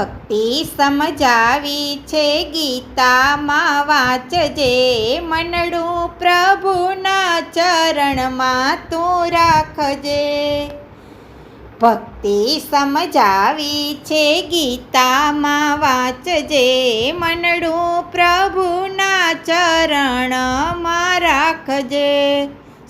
ભક્તિ સમજાવી છે ગીતામાં વાંચજે મનડું પ્રભુના ચરણમાં તું રાખજે. ભક્તિ સમજાવી છે ગીતામાં વાંચજે મનડું પ્રભુના ચરણમાં રાખજે.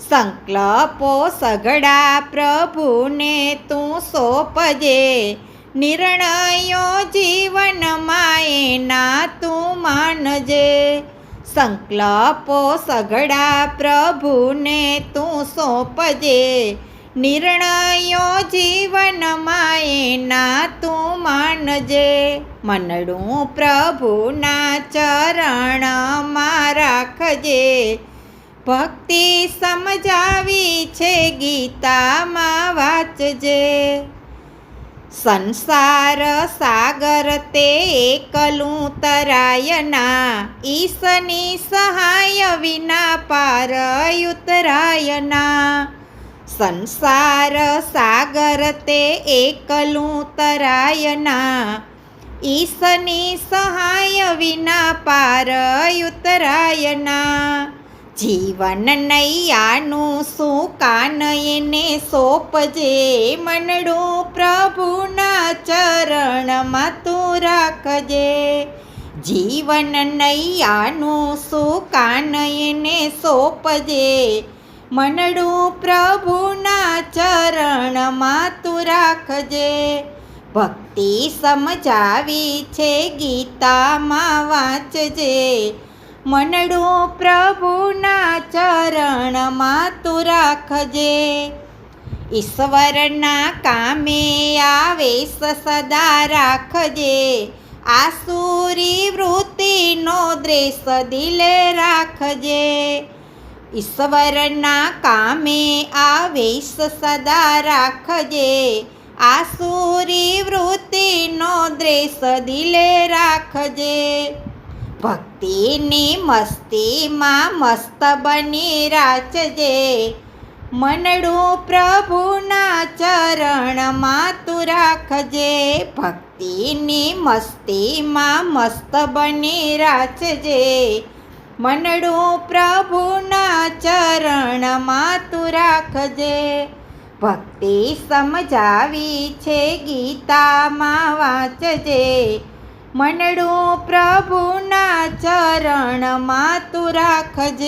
સંકલ્પો સઘળા પ્રભુને તું સોંપજે. નિર્ણયો જીવનમાં એના તું માનજે. સંકલ્પો સઘળા પ્રભુને તું સોંપજે. નિર્ણયો જીવનમાં એના તું માનજે. મનડું પ્રભુના ચરણમાં રાખજે. ભક્તિ સમજાવી છે ગીતામાં વાંચજે. સંસાર સાગર તે એકલું તરાયના. ઈશની સહાય વિના પાર ઉતરાયના સંસાર સાગર તે એકલું તરાયના. ઈશની સહાય વિના પાર ઉતરાયના જીવન નૈયાનું શું કાન એને સોંપજે મનડું પ્રભુના ચરણમાં તું રાખજે. જીવન નૈયાનું શું કાન એને સોંપજે મનડું પ્રભુના ચરણમાં તું રાખજે. ભક્તિ સમજાવી છે ગીતામાં વાંચજે. મનડું પ્રભુના ચરણમાં તું રાખજે. ઈશ્વરના કામે આવેશ સદા રાખજે. આસુરી વૃત્તિનો દ્રેશ દિલે રાખજે. ઈશ્વરના કામે આવેશ સદા રાખજે. આસુરી વૃત્તિનો દ્રેશ દિલે રાખજે. ભક્તિની મસ્તીમાં મસ્ત બની રાચજે. મનડું પ્રભુના ચરણમાં તું રાખજે. ભક્તિની મસ્તીમાં મસ્ત બની રાચજે. મનડું પ્રભુના ચરણમાં તું રાખજે. ભક્તિ સમજાવી છે ગીતામાં વાંચજે. મનડું પ્રભુના ચરણમાં તું રાખજે.